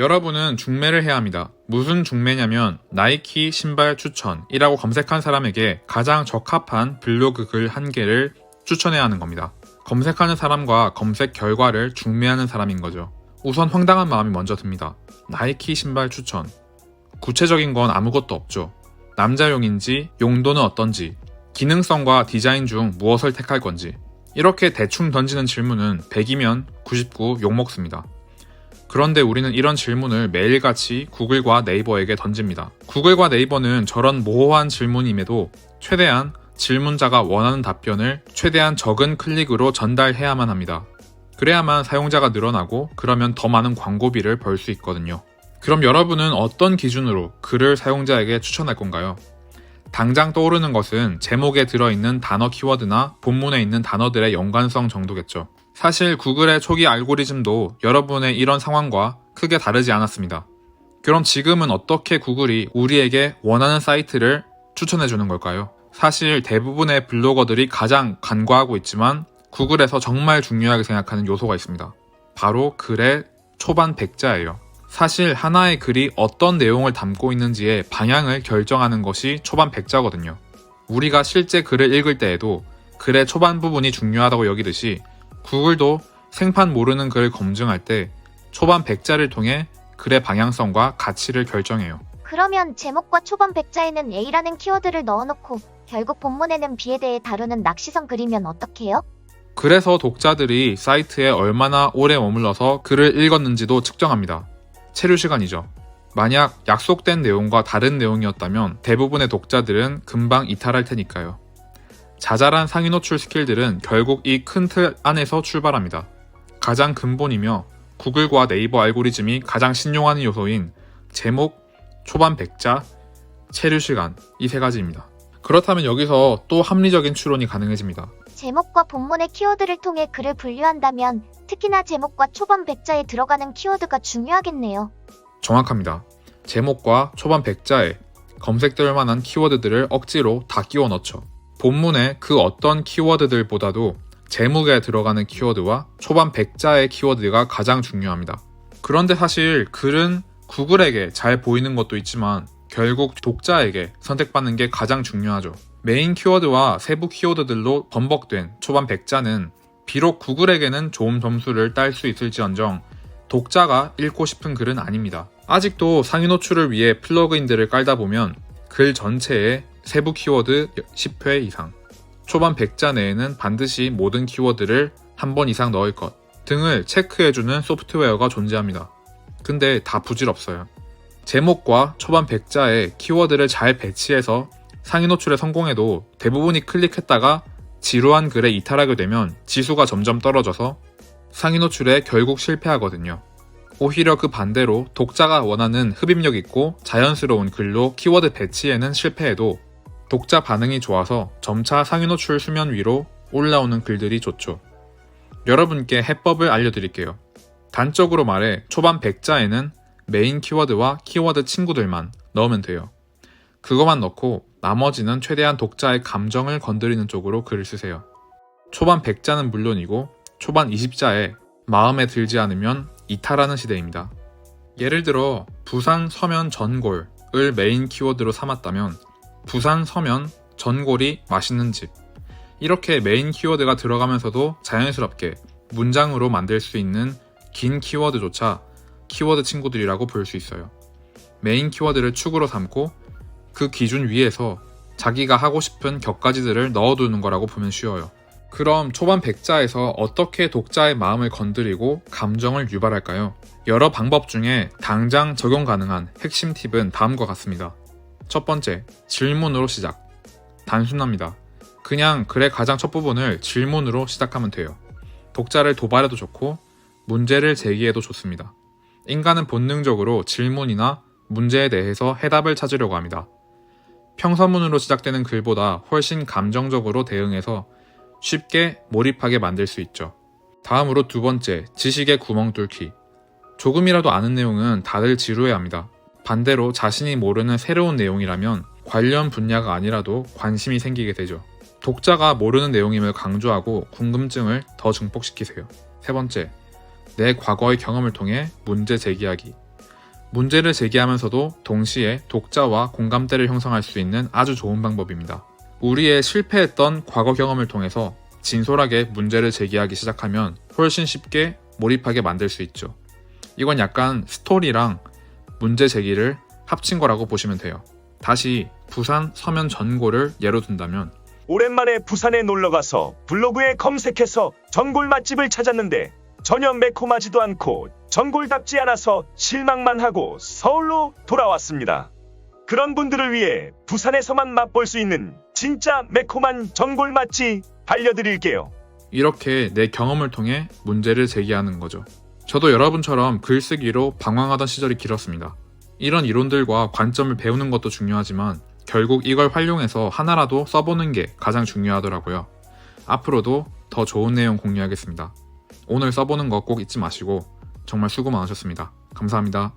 여러분은 중매를 해야 합니다. 무슨 중매냐면 나이키 신발 추천이라고 검색한 사람에게 가장 적합한 블로그 글 한 개를 추천해야 하는 겁니다. 검색하는 사람과 검색 결과를 중매하는 사람인 거죠. 우선 황당한 마음이 먼저 듭니다. 나이키 신발 추천. 구체적인 건 아무것도 없죠. 남자용인지, 용도는 어떤지, 기능성과 디자인 중 무엇을 택할 건지. 이렇게 대충 던지는 질문은 100이면 99 욕먹습니다. 그런데 우리는 이런 질문을 매일같이 구글과 네이버에게 던집니다. 구글과 네이버는 저런 모호한 질문임에도 최대한 질문자가 원하는 답변을 최대한 적은 클릭으로 전달해야만 합니다. 그래야만 사용자가 늘어나고 그러면 더 많은 광고비를 벌 수 있거든요. 그럼 여러분은 어떤 기준으로 글을 사용자에게 추천할 건가요? 당장 떠오르는 것은 제목에 들어있는 단어 키워드나 본문에 있는 단어들의 연관성 정도겠죠. 사실 구글의 초기 알고리즘도 여러분의 이런 상황과 크게 다르지 않았습니다. 그럼 지금은 어떻게 구글이 우리에게 원하는 사이트를 추천해 주는 걸까요? 사실 대부분의 블로거들이 가장 간과하고 있지만 구글에서 정말 중요하게 생각하는 요소가 있습니다. 바로 글의 초반 백자예요. 사실 하나의 글이 어떤 내용을 담고 있는지의 방향을 결정하는 것이 초반 백자거든요. 우리가 실제 글을 읽을 때에도 글의 초반 부분이 중요하다고 여기듯이 구글도 생판 모르는 글을 검증할 때 초반 백자를 통해 글의 방향성과 가치를 결정해요. 그러면 제목과 초반 백자에는 A라는 키워드를 넣어놓고 결국 본문에는 B에 대해 다루는 낚시성 글이면 어떡해요? 그래서 독자들이 사이트에 얼마나 오래 머물러서 글을 읽었는지도 측정합니다. 체류 시간이죠. 만약 약속된 내용과 다른 내용이었다면 대부분의 독자들은 금방 이탈할 테니까요. 자잘한 상위 노출 스킬들은 결국 이 큰 틀 안에서 출발합니다. 가장 근본이며 구글과 네이버 알고리즘이 가장 신용하는 요소인 제목, 초반 백자, 체류 시간 이 세 가지입니다. 그렇다면 여기서 또 합리적인 추론이 가능해집니다. 제목과 본문의 키워드를 통해 글을 분류한다면 특히나 제목과 초반 백자에 들어가는 키워드가 중요하겠네요. 정확합니다. 제목과 초반 백자에 검색될 만한 키워드들을 억지로 다 끼워 넣죠. 본문의 그 어떤 키워드들보다도 제목에 들어가는 키워드와 초반 백자의 키워드가 가장 중요합니다. 그런데 사실 글은 구글에게 잘 보이는 것도 있지만 결국 독자에게 선택받는 게 가장 중요하죠. 메인 키워드와 세부 키워드들로 번복된 초반 백자는 비록 구글에게는 좋은 점수를 딸 수 있을지언정 독자가 읽고 싶은 글은 아닙니다. 아직도 상위 노출을 위해 플러그인들을 깔다 보면 글 전체에 세부 키워드 10회 이상, 초반 백자 내에는 반드시 모든 키워드를 한 번 이상 넣을 것 등을 체크해주는 소프트웨어가 존재합니다. 근데 다 부질없어요. 제목과 초반 백자에 키워드를 잘 배치해서 상위 노출에 성공해도 대부분이 클릭했다가 지루한 글에 이탈하게 되면 지수가 점점 떨어져서 상위 노출에 결국 실패하거든요. 오히려 그 반대로 독자가 원하는 흡입력 있고 자연스러운 글로 키워드 배치에는 실패해도 독자 반응이 좋아서 점차 상위 노출 수면 위로 올라오는 글들이 좋죠. 여러분께 해법을 알려드릴게요. 단적으로 말해 초반 백자에는 메인 키워드와 키워드 친구들만 넣으면 돼요. 그것만 넣고 나머지는 최대한 독자의 감정을 건드리는 쪽으로 글을 쓰세요. 초반 100자는 물론이고 초반 20자에 마음에 들지 않으면 이탈하는 시대입니다. 예를 들어 부산 서면 전골을 메인 키워드로 삼았다면 부산 서면 전골이 맛있는 집 이렇게 메인 키워드가 들어가면서도 자연스럽게 문장으로 만들 수 있는 긴 키워드조차 키워드 친구들이라고 볼수 있어요. 메인 키워드를 축으로 삼고 그 기준 위에서 자기가 하고 싶은 격가지들을 넣어두는 거라고 보면 쉬워요. 그럼 초반 백자에서 어떻게 독자의 마음을 건드리고 감정을 유발할까요? 여러 방법 중에 당장 적용 가능한 핵심 팁은 다음과 같습니다. 첫 번째, 질문으로 시작. 단순합니다. 그냥 글의 가장 첫 부분을 질문으로 시작하면 돼요. 독자를 도발해도 좋고 문제를 제기해도 좋습니다. 인간은 본능적으로 질문이나 문제에 대해서 해답을 찾으려고 합니다. 평서문으로 시작되는 글보다 훨씬 감정적으로 대응해서 쉽게 몰입하게 만들 수 있죠. 다음으로 두 번째, 지식의 구멍 뚫기. 조금이라도 아는 내용은 다들 지루해 합니다. 반대로 자신이 모르는 새로운 내용이라면 관련 분야가 아니라도 관심이 생기게 되죠. 독자가 모르는 내용임을 강조하고 궁금증을 더 증폭시키세요. 세 번째, 내 과거의 경험을 통해 문제 제기하기. 문제를 제기하면서도 동시에 독자와 공감대를 형성할 수 있는 아주 좋은 방법입니다. 우리의 실패했던 과거 경험을 통해서 진솔하게 문제를 제기하기 시작하면 훨씬 쉽게 몰입하게 만들 수 있죠. 이건 약간 스토리랑 문제 제기를 합친 거라고 보시면 돼요. 다시 부산 서면 전골을 예로 든다면 오랜만에 부산에 놀러 가서 블로그에 검색해서 전골 맛집을 찾았는데 전혀 매콤하지도 않고 전골답지 않아서 실망만 하고 서울로 돌아왔습니다. 그런 분들을 위해 부산에서만 맛볼 수 있는 진짜 매콤한 전골 맛집 알려드릴게요. 이렇게 내 경험을 통해 문제를 제기하는 거죠. 저도 여러분처럼 글쓰기로 방황하던 시절이 길었습니다. 이런 이론들과 관점을 배우는 것도 중요하지만 결국 이걸 활용해서 하나라도 써보는 게 가장 중요하더라고요. 앞으로도 더 좋은 내용 공유하겠습니다. 오늘 써보는 거 꼭 잊지 마시고 정말 수고 많으셨습니다. 감사합니다.